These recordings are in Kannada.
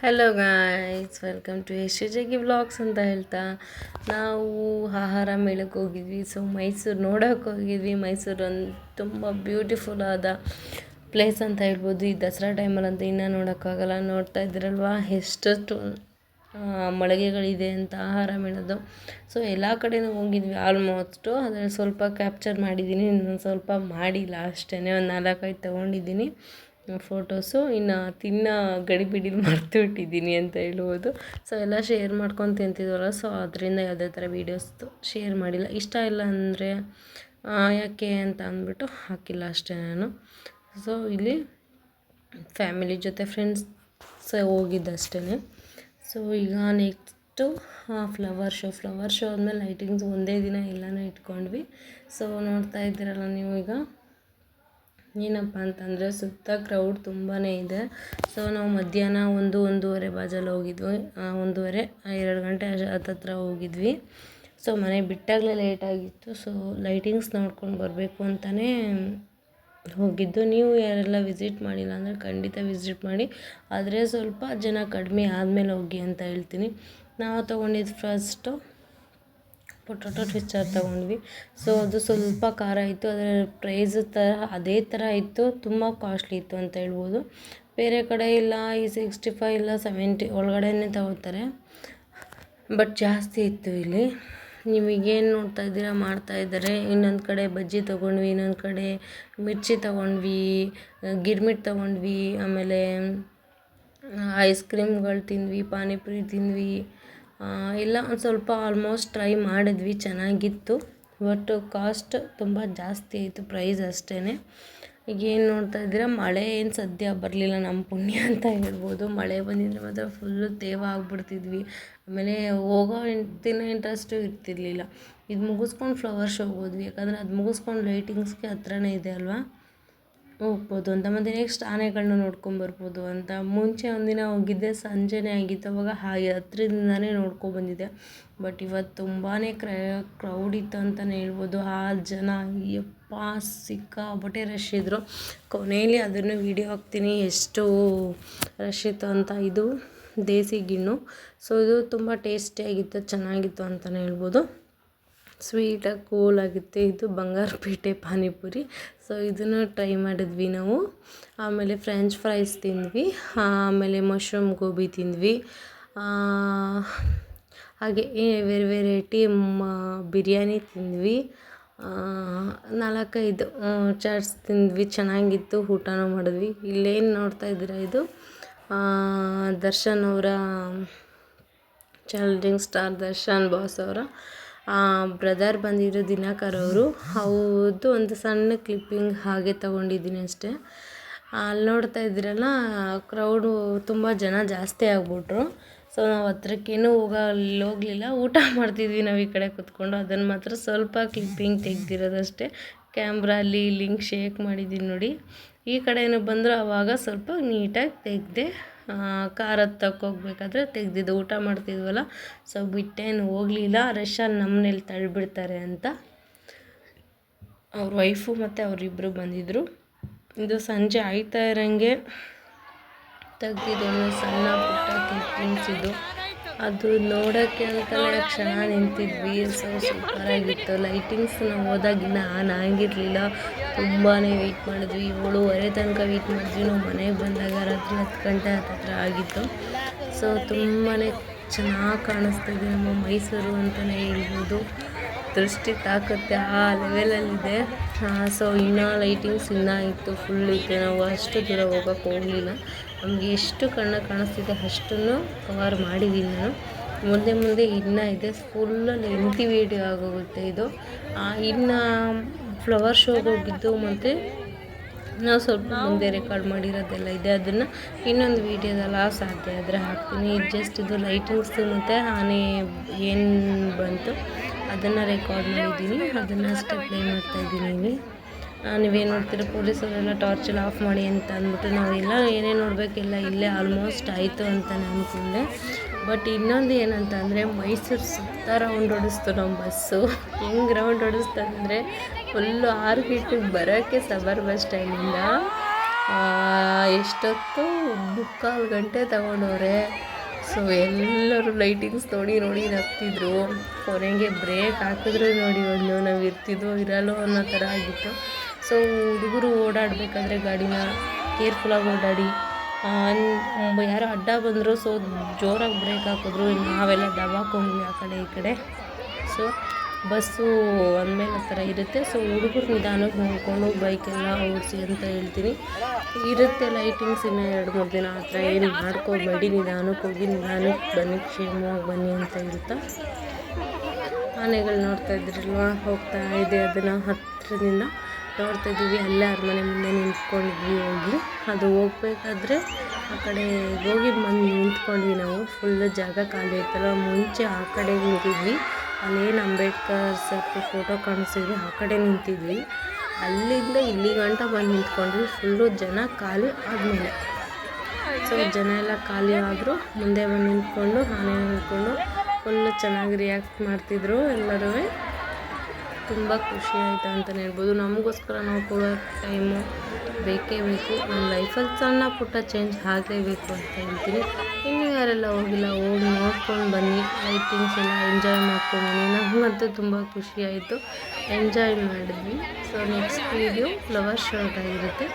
Hello guys welcome to S Jagi vlogs ಅಂತ ಹೇಳ್ತಾ. ನಾವು ಆಹಾರ ಮೇಳಕ್ಕೆ ಹೋಗಿದ್ವಿ. ಸೊ ಮೈಸೂರು ನೋಡೋಕೆ ಹೋಗಿದ್ವಿ. ಮೈಸೂರು ಒಂದು ತುಂಬ ಬ್ಯೂಟಿಫುಲ್ ಆದ ಪ್ಲೇಸ್ ಅಂತ ಹೇಳ್ಬೋದು. ಈ ದಸರಾ ಟೈಮಲ್ಲಿ ಅಂತ ಇನ್ನೂ ನೋಡೋಕ್ಕಾಗಲ್ಲ ನೋಡ್ತಾ ಇದ್ದೀರಲ್ವಾ? ಎಷ್ಟು ಮಳಿಗೆಗಳಿದೆ ಅಂತ ಆಹಾರ ಮೇಳದ್ದು. ಸೊ ಎಲ್ಲ ಕಡೆನೂ ಹೋಗಿದ್ವಿ. ಆಲ್ಮೋಸ್ಟು ಅದರಲ್ಲಿ ಸ್ವಲ್ಪ ಕ್ಯಾಪ್ಚರ್ ಮಾಡಿದ್ದೀನಿ. ಇನ್ನೊಂದು ಸ್ವಲ್ಪ ಮಾಡಿಲ್ಲ. ಅಷ್ಟೇ ಒಂದು ನಾಲ್ಕೈದು ತೊಗೊಂಡಿದ್ದೀನಿ. ಫೋಟೋಸು, ಇನ್ನು ತಿನ್ನೋ ಗಡಿಬಿಡಿಲಿ ಮರ್ತು ಬಿಟ್ಟಿದ್ದೀನಿ ಅಂತ ಹೇಳ್ಬೋದು. ಸೊ ಎಲ್ಲ ಶೇರ್ ಮಾಡ್ಕೊಂಡು ತಿಂತಿದ್ವಲ್ಲ ಸೊ ಅದರಿಂದ ಯಾವುದೇ ಥರ ವೀಡಿಯೋಸ್ದು ಶೇರ್ ಮಾಡಿಲ್ಲ. ಇಷ್ಟ ಇಲ್ಲ ಅಂದರೆ ಯಾಕೆ ಅಂತ ಅಂದ್ಬಿಟ್ಟು ಹಾಕಿಲ್ಲ ಅಷ್ಟೇ ನಾನು. ಸೊ ಇಲ್ಲಿ ಫ್ಯಾಮಿಲಿ ಜೊತೆ ಫ್ರೆಂಡ್ಸ್ ಹೋಗಿದ್ದಷ್ಟೇ ಸೊ ಈಗ next flower show flower show ಆದಮೇಲೆ ಲೈಟಿಂಗ್ಸ್ ಒಂದೇ ದಿನ ಎಲ್ಲನೂ ಇಟ್ಕೊಂಡ್ವಿ. ಸೊ ನೋಡ್ತಾ ಇದ್ದೀರಲ್ಲ ನೀವು ಈಗ ಏನಪ್ಪ ಅಂತಂದರೆ ಸುತ್ತ ಕ್ರೌಡ್ ತುಂಬಾ ಇದೆ. ಸೊ ನಾವು ಮಧ್ಯಾಹ್ನ ಒಂದು, ಒಂದೂವರೆ ಬಾಜಲ್ಲಿ ಹೋಗಿದ್ವಿ. ಒಂದೂವರೆ ಎರಡು ಗಂಟೆ ಹತ್ತತ್ರ ಹೋಗಿದ್ವಿ. ಸೊ ಮನೆ ಬಿಟ್ಟಾಗಲೇ ಲೇಟಾಗಿತ್ತು ಸೊ ಲೈಟಿಂಗ್ಸ್ ನೋಡ್ಕೊಂಡು ಬರಬೇಕು ಅಂತಲೇ ಹೋಗಿದ್ದು. ನೀವು ಯಾರೆಲ್ಲ ವಿಸಿಟ್ ಮಾಡಿಲ್ಲ ಅಂದರೆ ಖಂಡಿತ ವಿಸಿಟ್ ಮಾಡಿ. ಆದರೆ ಸ್ವಲ್ಪ ಜನ ಕಡಿಮೆ ಆದಮೇಲೆ ಹೋಗಿ ಅಂತ ಹೇಳ್ತೀನಿ. ನಾವು ತೊಗೊಂಡಿದ್ದು ಫಸ್ಟು ಪೊಟೊಟೊ ಟ್ವಿಸ್ಟರ್ ತೊಗೊಂಡ್ವಿ. ಸೊ ಅದು ಸ್ವಲ್ಪ ಖಾರ ಇತ್ತು, ಅದರ ಪ್ರೈಸ್ ಥರ ಅದೇ ಥರ ಇತ್ತು, ತುಂಬ ಕಾಸ್ಟ್ಲಿ ಇತ್ತು ಅಂತ ಹೇಳ್ಬೋದು. ಬೇರೆ ಕಡೆ ಇಲ್ಲ, ಈ ಸಿಕ್ಸ್ಟಿ ಫೈ ಇಲ್ಲ ಸೆವೆಂಟಿ ಒಳಗಡೆನೇ ತಗೋತಾರೆ. ಬಟ್ ಜಾಸ್ತಿ ಇತ್ತು ಇಲ್ಲಿ. ನಿಮಗೇನು ನೋಡ್ತಾ ಇದ್ದೀರಾ, ಮಾಡ್ತಾ ಇದ್ದಾರೆ. ಇನ್ನೊಂದು ಕಡೆ ಬಜ್ಜಿ ತೊಗೊಂಡ್ವಿ, ಇನ್ನೊಂದು ಕಡೆ ಮಿರ್ಚಿ ತೊಗೊಂಡ್ವಿ, ಗಿರ್ಮಿಟ್ ತೊಗೊಂಡ್ವಿ, ಆಮೇಲೆ ಐಸ್ ಕ್ರೀಮ್ಗಳು ತಿಂದ್ವಿ, ಪಾನಿಪುರಿ ತಿಂದ್ವಿ. ಎಲ್ಲ ಒಂದು ಸ್ವಲ್ಪ ಆಲ್ಮೋಸ್ಟ್ ಟ್ರೈ ಮಾಡಿದ್ವಿ, ಚೆನ್ನಾಗಿತ್ತು. ಬಟ್ ಕಾಸ್ಟ್ ತುಂಬ ಜಾಸ್ತಿ ಆಯಿತು ಪ್ರೈಸ್ ಅಷ್ಟೇ ಈಗ ಏನು ನೋಡ್ತಾ ಇದ್ದೀರಾ, ಮಳೆ ಏನು ಸದ್ಯ ಬರಲಿಲ್ಲ ನಮ್ಮ ಪುಣ್ಯ ಅಂತ ಹೇಳ್ಬೋದು. ಮಳೆ ಬಂದಿದ್ರೆ ಮಾತ್ರ ಫುಲ್ಲು ತೇವ ಆಗಿಬಿಡ್ತಿದ್ವಿ. ಆಮೇಲೆ ಹೋಗೋ ದಿನ ಇಂಟ್ರೆಸ್ಟು ಇರ್ತಿರ್ಲಿಲ್ಲ. ಇದು ಮುಗಿಸ್ಕೊಂಡು ಫ್ಲವರ್ ಶೋಗೆ ಹೋದ್ವಿ ಯಾಕಂದರೆ ಅದು ಮುಗಿಸ್ಕೊಂಡು ಲೈಟಿಂಗ್ಸ್ಗೆ ಹತ್ರನೇ ಇದೆ ಅಲ್ವಾ? ಹೋಗ್ಬೋದು ಅಂತ. ಮತ್ತು ನೆಕ್ಸ್ಟ್ ಆನೆಗಳನ್ನ ನೋಡ್ಕೊಂಬರ್ಬೋದು ಅಂತ. ಮುಂಚೆ ಒಂದಿನ ಹೋಗಿದ್ದೆ, ಸಂಜೆನೇ ಆಗಿತ್ತು. ಅವಾಗ ಹಾಗೆ ಹತ್ರದಿಂದನೇ ನೋಡ್ಕೊಬಂದಿದ್ದೆ ಬಟ್ ಇವತ್ತು ತುಂಬಾ ಕ್ರ ಕ್ರೌಡ್ ಇತ್ತು ಅಂತಲೇ ಹೇಳ್ಬೋದು. ಆ ಜನ, ಯಪ್ಪ, ಸಿಕ್ಕಾಪಟ್ಟೆ ರಶ್ ಇದ್ದರು ಕೊನೆಯಲ್ಲಿ ಅದನ್ನು ವೀಡಿಯೋ ಹಾಕ್ತೀನಿ. ಎಷ್ಟು ರಶ್ ಇತ್ತು ಅಂತ. ಇದು ದೇಸಿ ಗಿಣ್ಣು. ಸೊ ಇದು ತುಂಬ ಟೇಸ್ಟಿಯಾಗಿತ್ತು ಚೆನ್ನಾಗಿತ್ತು ಅಂತಲೇ ಹೇಳ್ಬೋದು. ಸ್ವೀಟಾಗಿ ಕೂಲಾಗಿತ್ತು ಇದು ಬಂಗಾರಪೇಟೆ ಪಾನಿಪುರಿ. ಸೊ ಇದನ್ನು ಟ್ರೈ ಮಾಡಿದ್ವಿ ನಾವು. ಆಮೇಲೆ ಫ್ರೆಂಚ್ ಫ್ರೈಸ್ ತಿಂದ್ವಿ. ಆಮೇಲೆ ಮಶ್ರೂಮ್ ಗೋಬಿ ತಿಂದ್ವಿ. ಹಾಗೆ ವೆರಿ ವೆರೈಟಿ ಬಿರಿಯಾನಿ ತಿಂದ್ವಿ. ನಾಲ್ಕೈದು ಚಾಟ್ಸ್ ತಿಂದ್ವಿ. ಚೆನ್ನಾಗಿತ್ತು. ಊಟನೂ ಮಾಡಿದ್ವಿ. ಇಲ್ಲೇನು ನೋಡ್ತಾ ಇದ್ದೀರಾ ಇದು? ದರ್ಶನ್ ಅವರ ಚಾಲೆಂಜಿಂಗ್ ಸ್ಟಾರ್ ದರ್ಶನ್ ಬಾಸ್ ಅವರ. ಬ್ರದರ್ ಬಂದಿರೋ ದಿನಕರ್ ಅವರು ಅವ್ರದ್ದು ಒಂದು ಸಣ್ಣ ಕ್ಲಿಪ್ಪಿಂಗ್ ಹಾಗೆ ತಗೊಂಡಿದ್ದೀನಿ ಅಷ್ಟೇ. ಅಲ್ಲಿ ನೋಡ್ತಾ ಇದ್ದೀರಲ್ಲ ಕ್ರೌಡು ತುಂಬ ಜನ ಜಾಸ್ತಿ ಆಗಿಬಿಟ್ರು. ಸೊ ನಾವು ಹತ್ರಕ್ಕೇನು ಹೋಗ ಹೋಗಲಿಲ್ಲ. ಊಟ ಮಾಡ್ತಿದ್ವಿ ನಾವು ಈ ಕಡೆ ಕೂತ್ಕೊಂಡು. ಅದನ್ನು ಮಾತ್ರ ಸ್ವಲ್ಪ ಕ್ಲಿಪ್ಪಿಂಗ್ ತೆಗ್ದಿರೋದಷ್ಟೇ. ಕ್ಯಾಮ್ರಾ ಅಲ್ಲಿ ಲಿಂಕ್ ಶೇಕ್ ಮಾಡಿದ್ದೀನಿ ನೋಡಿ. ಈ ಕಡೆನೂ ಬಂದರು ಆವಾಗ ಸ್ವಲ್ಪ ನೀಟಾಗಿ ತೆಗೆದೆ ಕಾರ್ ತಕ್ಕೋಗ್ಬೇಕಾದ್ರೆ ತೆಗ್ದಿದ್ದು ಊಟ ಮಾಡ್ತಿದ್ವಲ್ಲ ಸೊ ಬಿಟ್ಟೇನು ಹೋಗಲಿಲ್ಲ. ರಷ್ಯಲ್ಲಿ ನಮ್ಮನೇಲಿ ತಳ್ಳಿಬಿಡ್ತಾರೆ ಅಂತ ಅವ್ರ ವೈಫು ಮತ್ತು ಅವರಿಬ್ಬರು ಬಂದಿದ್ದರು ಇದು ಸಂಜೆ ಆಯ್ತಾ ಇರೋಂಗೆ ತೆಗ್ದಿದ್ದು ಸಣ್ಣ ಪುಟ್ಟ ಇದು. ಅದು ನೋಡೋಕ್ಕೆ ಅಂತಲೇ ಕ್ಷಣ ನಿಂತಿದ್ವಿ. ಸೊ ಸೂಪರಾಗಿತ್ತು ಲೈಟಿಂಗ್ಸ್ ನಾವು ಹೋದಾಗಿನ ಆನ್ ಆಗಿರಲಿಲ್ಲ. ತುಂಬಾ ವೆಯ್ಟ್ ಮಾಡಿದ್ವಿ. ಏಳುವರೆ ತನಕ ವೆಯ್ಟ್ ಮಾಡಿದ್ವಿ. ನಾವು ಮನೆಗೆ ಬಂದಾಗ ರಾತ್ರಿ ಹತ್ತು ಗಂಟೆ ಹತ್ತತ್ರ ಆಗಿತ್ತು. ಸೊ ತುಂಬಾ ಚೆನ್ನಾಗಿ ಕಾಣಿಸ್ತಿದೆ ನಮ್ಮ ಮೈಸೂರು ಅಂತಲೇ ಹೇಳ್ಬೋದು. ದೃಷ್ಟಿ ತಾಕತ್ತೆ ಆ ಲೆವೆಲಲ್ಲಿದೆ ಸೊ ಇನ್ನೂ ಲೈಟಿಂಗ್ಸ್ ಇನ್ನೂ ಇತ್ತು. ಫುಲ್ ಇತ್ತು ನಾವು ಅಷ್ಟು ದೂರ ಹೋಗೋಕ್ಕೆ ಹೋಗಲಿಲ್ಲ. ನಮಗೆ ಎಷ್ಟು ಕಣ್ಣು ಕಾಣಿಸ್ತಿದೆ ಅಷ್ಟನ್ನು ಕವರ್ ಮಾಡಿದ್ದೀನಿ ನಾನು. ಮುಂದೆ ಮುಂದೆ ಇನ್ನೂ ಇದೆ ಫುಲ್ ಲೆಂತಿ ವೀಡಿಯೋ ಆಗೋಗುತ್ತೆ ಇದು. ಇನ್ನು ಫ್ಲವರ್ ಶೋಗೆ ಹೋಗಿದ್ದು ಮತ್ತು ನಾವು ಸ್ವಲ್ಪ ಮುಂದೆ ರೆಕಾರ್ಡ್ ಮಾಡಿರೋದೆಲ್ಲ ಇದೆ. ಅದನ್ನು ಇನ್ನೊಂದು ವೀಡಿಯೋದಲ್ಲಿ ಸಾಧ್ಯ ಆದರೆ ಹಾಕ್ತೀನಿ. ಜಸ್ಟ್ ಇದು ಲೈಟಿಂಗ್ಸು ಮತ್ತು ಆನೆ ಏನು ಬಂತು, ಅದನ್ನು ರೆಕಾರ್ಡ್ ಮಾಡಿದ್ದೀನಿ. ಅದನ್ನು ಅಷ್ಟೇ ಪ್ಲೇ ಮಾಡ್ತಾ ಇದ್ದೀನಿ ಇಲ್ಲಿ. ನೀವೇನು ನೋಡ್ತೀರ ಪೊಲೀಸರೆಲ್ಲ ಟಾರ್ಚೆಲ್ಲ ಆಫ್ ಮಾಡಿ ಅಂತ ಅಂದ್ಬಿಟ್ಟು ನಾವೆಲ್ಲ ಏನೇನು ನೋಡಬೇಕಿಲ್ಲ, ಇಲ್ಲೇ ಆಲ್ಮೋಸ್ಟ್ ಆಯಿತು ಅಂತ ಅಂದ್ಕೊಂಡೆ ಬಟ್ ಇನ್ನೊಂದು ಏನಂತ ಅಂದರೆ ಮೈಸೂರು ಸುತ್ತ ರೌಂಡ್ ಓಡಿಸ್ತು ನಮ್ಮ ಬಸ್ಸು ಹೆಂಗೆ ರೌಂಡ್ ಓಡಿಸ್ತಂದರೆ ಫುಲ್ಲು ಆರು ಗಂಟೆಗೆ ಬರೋಕ್ಕೆ ಸಬರ್ ಬಸ್ ಸ್ಟ್ಯಾಂಡಿಂದ ಎಷ್ಟೊತ್ತು ಮುಕ್ಕಾಲು ಗಂಟೆ ತಗೊಂಡವ್ರೆ. ಸೊ ಎಲ್ಲರೂ ಲೈಟಿಂಗ್ಸ್ ನೋಡಿ ನೋಡಿ ನಗ್ತಿದ್ರು. ಕೊನೆಗೆ ಬ್ರೇಕ್ ಹಾಕಿದ್ರು ನೋಡಿ ಒಂದು ನಾವು ಇರ್ತಿದ್ವು ಇರಲ್ಲೋ ಅನ್ನೋ ಥರ ಆಗಿತ್ತು. ಸೊ ಹುಡುಗರು ಓಡಾಡಬೇಕಾದ್ರೆ ಗಾಡಿನ ಕೇರ್ಫುಲ್ಲಾಗಿ ಓಡಾಡಿ. ಯಾರೋ ಅಡ್ಡ ಬಂದರು ಸೊ ಜೋರಾಗಿ ಬ್ರೇಕ್ ಹಾಕಿದ್ರು. ನಾವೆಲ್ಲ ದಬಾಕೊಂಡ್ವಿ ಆ ಕಡೆ ಈ ಕಡೆ. ಸೊ ಬಸ್ಸು ಅಂದಮೇಲೆ ಆ ಥರ ಇರುತ್ತೆ. ಸೊ ಹುಡುಗರು ನಿಧಾನಕ್ಕೆ ನೋಡಿಕೊಂಡು ಬೈಕೆಲ್ಲ ಓಡಿಸಿ ಅಂತ ಹೇಳ್ತೀನಿ. ಇರುತ್ತೆ ಲೈಟಿಂಗ್ಸ್ ಇನ್ನೂ ಎರಡು, ಮೂರು ದಿನ ಆ ಥರ ಏನು ಮಾಡ್ಕೋಬೇಡಿ. ನಿಧಾನಕ್ಕೆ ಹೋಗಿ, ನಿಧಾನಕ್ಕೆ ಬನ್ನಿ, ಕ್ಷೇಮವಾಗಿ ಬನ್ನಿ ಅಂತ ಹೇಳ್ತಾ ಆನೆಗಳು ನೋಡ್ತಾ ಇದ್ರಲ್ವಾ ಹೋಗ್ತಾ ಇದೆ ಅದನ್ನು ಹತ್ತಿರದಿಂದ ನೋಡ್ತಾ ಇದ್ದೀವಿ, ಅಲ್ಲೇ ಅರಮನೆ ಮುಂದೆ ನಿಂತ್ಕೊಂಡಿದ್ವಿ ಹೋಗಿ. ಅದು ಹೋಗ್ಬೇಕಾದ್ರೆ ಆ ಕಡೆ ಹೋಗಿ ಬಂದು ನಿಂತ್ಕೊಂಡ್ವಿ ನಾವು. ಫುಲ್ ಜಾಗ ಖಾಲಿ ಇತ್ತಲ್ಲ ಮುಂಚೆ ಆ ಕಡೆ ನಿಂತಿದ್ವಿ ಅಲ್ಲೇನು ಅಂಬೇಡ್ಕರ್ ಸರ್ ಫೋಟೋ ಕಾಣಿಸಿದ್ವಿ ಆ ಕಡೆ ನಿಂತಿದ್ವಿ. ಅಲ್ಲಿಂದ ಇಲ್ಲಿ ಗಂಟ ಬಂದು ನಿಂತ್ಕೊಂಡ್ವಿ. ಫುಲ್ಲು ಜನ ಖಾಲಿ ಆದಮೇಲೆ. ಸೊ ಜನ ಎಲ್ಲ ಖಾಲಿ ಆದರೂ. ಮುಂದೆ ಬಂದು ನಿಂತ್ಕೊಂಡು ನಾನೇ ನಿಂತ್ಕೊಂಡು ಫುಲ್ಲು ಚೆನ್ನಾಗಿ ರಿಯಾಕ್ಟ್ ಮಾಡ್ತಿದ್ರು ಎಲ್ಲರೂ. ತುಂಬ ಖುಷಿ ಆಯಿತು ಅಂತಲೇ ಹೇಳ್ಬೋದು. ನಮಗೋಸ್ಕರ ನಾವು ಕೊಡೋ ಟೈಮು ಬೇಕೇ ಬೇಕು. ನಮ್ಮ ಲೈಫಲ್ಲಿ ಸಣ್ಣ ಪುಟ್ಟ ಚೇಂಜ್ ಆಗಲೇಬೇಕು ಅಂತ ಹೇಳ್ತೀನಿ. ಇನ್ನು ಯಾರೆಲ್ಲ ಹೋಗಿಲ್ಲ, ಹೋಗಿ ನೋಡ್ಕೊಂಡು ಬನ್ನಿ. ಲೈಟಿಂಗ್ಸ್ ಎಲ್ಲ ಎಂಜಾಯ್ ಮಾಡ್ಕೊಂಡು ಬನ್ನಿ. ನಮಗಂತೂ ತುಂಬ ಖುಷಿ ಆಯಿತು. ಎಂಜಾಯ್ ಮಾಡಿದ್ವಿ. So next video flower short ಆಗಿರುತ್ತೆ.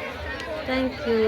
Thank you